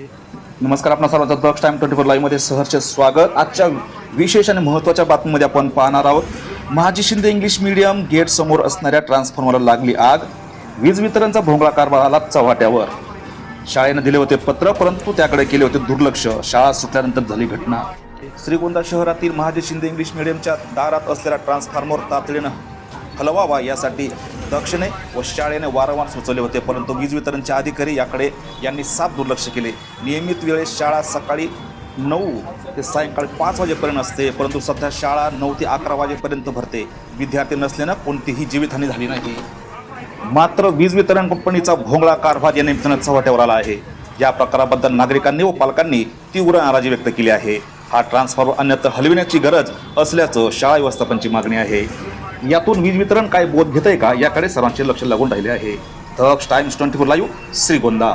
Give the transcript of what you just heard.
नमस्कार आपण सर्वांचं दक्ष टाइम ट्वेंटी फोर लाईव्हमध्ये सहर्ष स्वागत. आजच्या विशेष आणि महत्त्वाच्या बातमीमध्ये आपण पाहणार आहोत Mahaji Shinde English medium gate समोर असणाऱ्या ट्रान्सफॉर्मरला लागली आग. वीज वितरणचा भोंगळा कारभार आला चव्हाट्यावर. शाळेनं दिले होते पत्र परंतु त्याकडे केले होते दुर्लक्ष. शाळा सुटल्यानंतर झाली घटना. श्रीगोंदा शहरातील महाजी शिंदे इंग्लिश मीडियमच्या दारात असलेला ट्रान्सफॉर्मर तातडीनं हलवावा यासाठी दक्षिणे व शाळेने वारंवार सुचवले होते परंतु वीज वितरणचे अधिकारी याकडे यांनी साफ दुर्लक्ष केले. नियमित वेळेस शाळा सकाळी नऊ ते सायंकाळी पाच वाजेपर्यंत असते परंतु सध्या शाळा नऊ ते अकरा वाजेपर्यंत भरते. विद्यार्थी नसल्यानं कोणतीही जीवितहानी झाली नाही. मात्र वीज वितरण कंपनीचा भोंगळा कारभार या निमित्तानं चव्हाट्यावर आला आहे. या प्रकाराबद्दल नागरिकांनी व पालकांनी तीव्र नाराजी व्यक्त केली आहे. हा ट्रान्सफॉर्मर अन्यत्र हलविण्याची गरज असल्याचं शाळा व्यवस्थापनची मागणी आहे. यातून वीज वितरण काय बोध घेत आहे का? याकडे सर्वांचे लक्ष लागून राहिले आहे. Daksh times twenty four live Shrigonda.